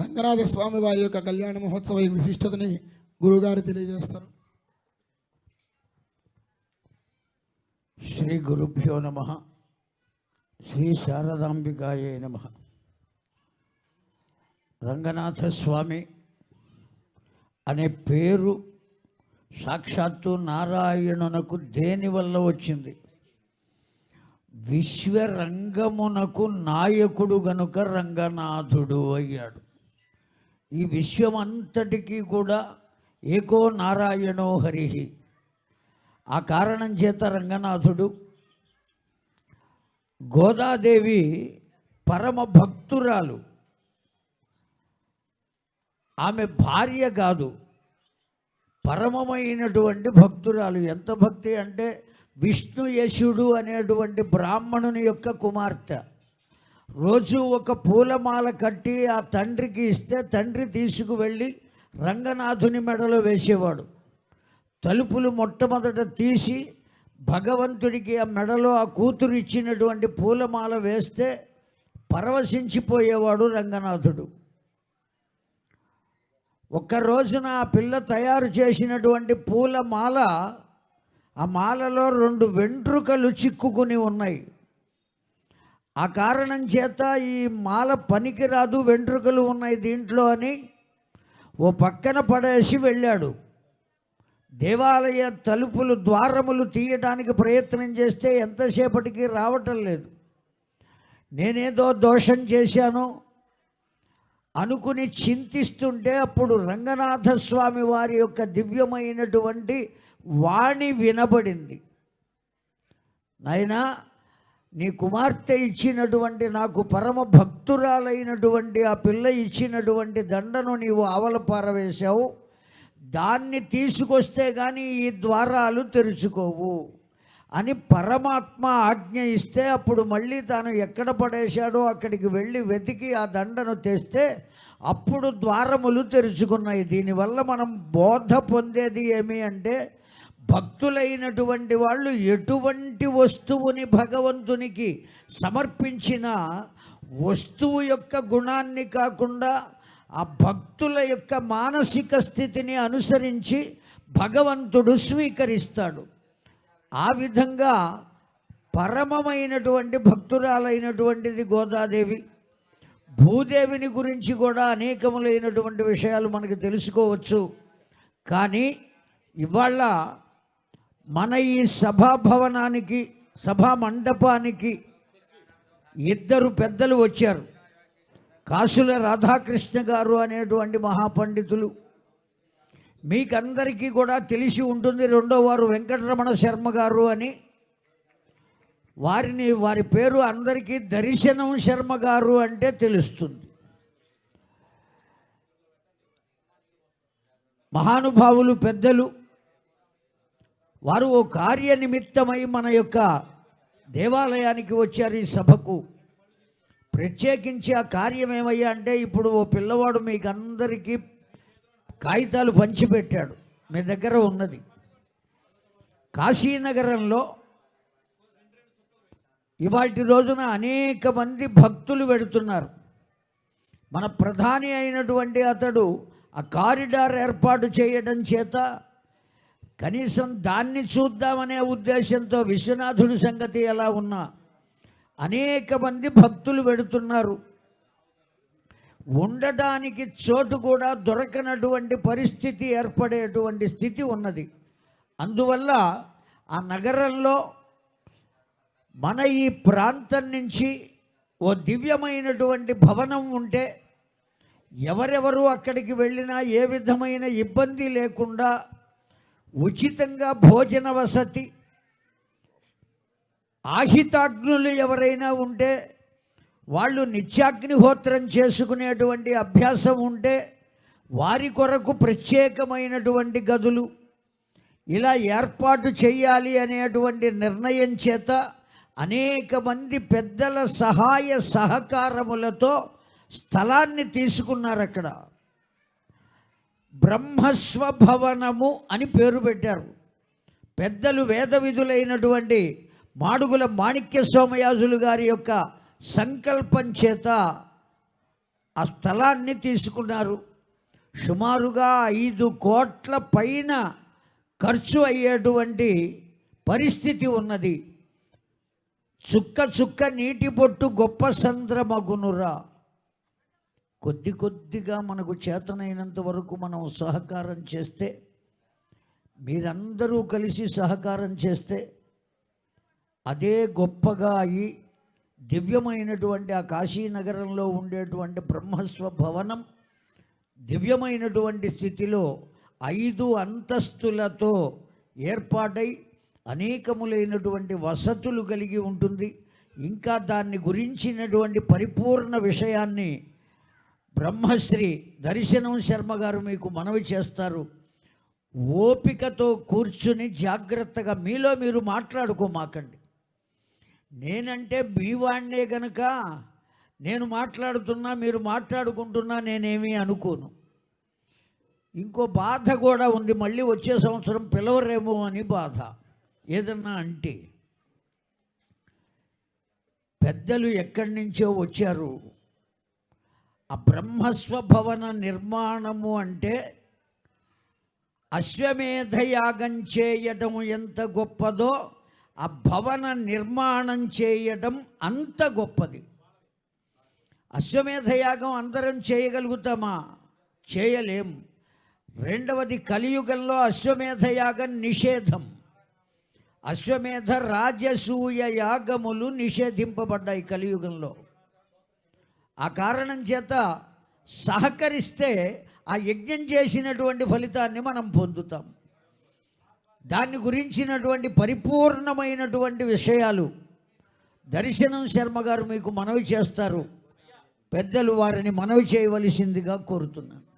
రంగనాథ స్వామి వారి యొక్క కళ్యాణ మహోత్సవ విశిష్టతని గురుగారు తెలియజేస్తారు. శ్రీ గురుభ్యో నమ శ్రీ శారదాంబికాయే నమ. రంగనాథ స్వామి అనే పేరు సాక్షాత్తు నారాయణునకు దేని వల్ల వచ్చింది? విశ్వరంగమునకు నాయకుడు గనుక రంగనాథుడు అయ్యాడు. ఈ విశ్వం అంతటికీ కూడా ఏకో నారాయణో హరిహి ఆ కారణం చేత రంగనాథుడు గోదాదేవి పరమ భక్తురాలు. ఆమె భార్య కాదు పరమమైనటువంటి భక్తురాలు. ఎంత భక్తి అంటే విష్ణు యశుడు అనేటువంటి బ్రాహ్మణుని యొక్క కుమార్తె. రోజు ఒక పూలమాల కట్టి ఆ తండ్రికి ఇస్తే తండ్రి తీసుకువెళ్ళి రంగనాథుని మెడలో వేసేవాడు. తలుపులు మొట్టమొదట తీసి భగవంతుడికి ఆ మెడలో ఆ కూతురు ఇచ్చినటువంటి పూలమాల వేస్తే పరవశించిపోయేవాడు రంగనాథుడు. ఒక్క రోజున ఆ పిల్ల తయారు చేసినటువంటి పూలమాల ఆ మాలలో రెండు వెంట్రుకలు చిక్కుకుని ఉన్నాయి. ఆ కారణం చేత ఈ మాల పనికిరాదు వెంట్రుకలు ఉన్నాయి దీంట్లో అని ఓ పక్కన పడేసి వెళ్ళాడు. దేవాలయ తలుపులు ద్వారములు తీయడానికి ప్రయత్నం చేస్తే ఎంతసేపటికి రావటం లేదు. నేనేదో దోషం చేశాను అనుకుని చింతిస్తుంటే అప్పుడు రంగనాథ స్వామి వారి యొక్క దివ్యమైనటువంటి వాణి వినబడింది. నాయనా నీ కుమార్తె ఇచ్చినటువంటి నాకు పరమ భక్తురాలైనటువంటి ఆ పిల్ల ఇచ్చినటువంటి దండను నీవు ఆవల పారవేశావు. దాన్ని తీసుకొస్తే కానీ ఈ ద్వారాలు తెరుచుకోవు అని పరమాత్మ ఆజ్ఞ ఇస్తే అప్పుడు మళ్ళీ తాను ఎక్కడ పడేశాడో అక్కడికి వెళ్ళి వెతికి ఆ దండను తెస్తే అప్పుడు ద్వారములు తెరుచుకున్నాయి. దీనివల్ల మనం బోధ పొందేది ఏమి అంటే భక్తులైనటువంటి వాళ్ళు ఎటువంటి వస్తువుని భగవంతునికి సమర్పించిన వస్తువు యొక్క గుణాన్ని కాకుండా ఆ భక్తుల యొక్క మానసిక స్థితిని అనుసరించి భగవంతుడు స్వీకరిస్తాడు. ఆ విధంగా పరమమైనటువంటి భక్తురాలైనటువంటిది గోదాదేవి. భూదేవిని గురించి కూడా అనేకములైనటువంటి విషయాలు మనకు తెలుసుకోవచ్చు. కానీ ఇవాళ మన ఈ సభాభవనానికి సభా మండపానికి ఇద్దరు పెద్దలు వచ్చారు. కాసుల రాధాకృష్ణ గారు అనేటువంటి మహాపండితులు. మీకందరికీ కూడా తెలిసి ఉంటుంది రెండో వారు వెంకటరమణ శర్మ గారు అని. వారిని వారి పేరు అందరికీ దర్శనం శర్మ గారు అంటే తెలుస్తుంది. మహానుభావులు పెద్దలు. వారు ఓ కార్య నిమిత్తమై మన యొక్క దేవాలయానికి వచ్చారు ఈ సభకు. ప్రత్యేకించి ఆ కార్యం ఏమయ్యా అంటే ఇప్పుడు ఓ పిల్లవాడు మీకు అందరికీ కాగితాలు పంచిపెట్టాడు మీ దగ్గర ఉన్నది. కాశీనగరంలో ఇవాటి రోజున అనేక మంది భక్తులు పెడుతున్నారు మన ప్రధాని అయినటువంటి అతడు ఆ కారిడార్ ఏర్పాటు చేయడం చేత కనీసం దాన్ని చూద్దామనే ఉద్దేశంతో విశ్వనాథుడి సంగతి ఎలా ఉన్నా అనేక మంది భక్తులు వెడుతున్నారు. ఉండటానికి చోటు కూడా దొరకనటువంటి పరిస్థితి ఏర్పడేటువంటి స్థితి ఉన్నది. అందువల్ల ఆ నగరంలో మన ఈ ప్రాంతం నుంచి ఓ దివ్యమైనటువంటి భవనం ఉంటే ఎవరెవరు అక్కడికి వెళ్ళినా ఏ విధమైన ఇబ్బంది లేకుండా ఉచితంగా భోజన వసతి. ఆహితాగ్నులు ఎవరైనా ఉంటే వాళ్ళు నిత్యాగ్నిహోత్రం చేసుకునేటువంటి అభ్యాసం ఉంటే వారి కొరకు ప్రత్యేకమైనటువంటి గదులు. ఇలా ఏర్పాటు చేయాలి అనేటువంటి నిర్ణయం చేత అనేక మంది పెద్దల సహాయ సహకారములతో స్థలాన్ని తీసుకున్నారు అక్కడ బ్రహ్మస్వభవనము అని పేరు పెట్టారు. పెద్దలు వేద విధులైనటువంటి మాడుగుల మాణిక్య సోమయాజులు గారి యొక్క సంకల్పం చేత ఆ స్థలాన్ని తీసుకున్నారు. సుమారుగా ఐదు కోట్ల పైన ఖర్చు అయ్యేటువంటి పరిస్థితి ఉన్నది. చుక్క చుక్క నీటి బొట్టు గొప్ప సంద్రమగునురా. కొద్ది కొద్దిగా మనకు చేతనైనంత వరకు మనం సహకారం చేస్తే మీరందరూ కలిసి సహకారం చేస్తే అదే గొప్పగా అయి దివ్యమైనటువంటి ఆ కాశీనగరంలో ఉండేటువంటి బ్రహ్మస్వ భవనం దివ్యమైనటువంటి స్థితిలో ఐదు అంతస్తులతో ఏర్పాటై అనేకములైనటువంటి వసతులు కలిగి ఉంటుంది. ఇంకా దాన్ని గురించినటువంటి పరిపూర్ణ విషయాన్ని బ్రహ్మశ్రీ దర్శనం శర్మ గారు మీకు మనవి చేస్తారు. ఓపికతో కూర్చుని జాగ్రత్తగా మీలో మీరు మాట్లాడుకోమాకండి. నేనంటే బీవాణ్ణే గనక నేను మాట్లాడుతున్నా మీరు మాట్లాడుకుంటున్నా నేనేమీ అనుకోను. ఇంకో బాధ కూడా ఉంది మళ్ళీ వచ్చే సంవత్సరం పిలవరేమో అని బాధ. ఏదన్నా అంటే పెద్దలు ఎక్కడి నుంచో వచ్చారు ఆ బ్రహ్మస్వభవన నిర్మాణము అంటే అశ్వమేధ యాగం చేయడం ఎంత గొప్పదో ఆ భవన నిర్మాణం చేయడం అంత గొప్పది. అశ్వమేధ యాగం అందరం చేయగలుగుతామా? చేయలేం. రెండవది కలియుగంలో అశ్వమేధ యాగం నిషేధం. అశ్వమేధ రాజసూయ యాగములు నిషేధింపబడ్డాయి కలియుగంలో. ఆ కారణం చేత సహకరిస్తే ఆ యజ్ఞం చేసినటువంటి ఫలితాన్ని మనం పొందుతాం. దాన్ని గురించినటువంటి పరిపూర్ణమైనటువంటి విషయాలు దర్శనం శర్మ గారు మీకు మనవి చేస్తారు. పెద్దలు వారిని మనవి చేయవలసిందిగా కోరుతున్నాను.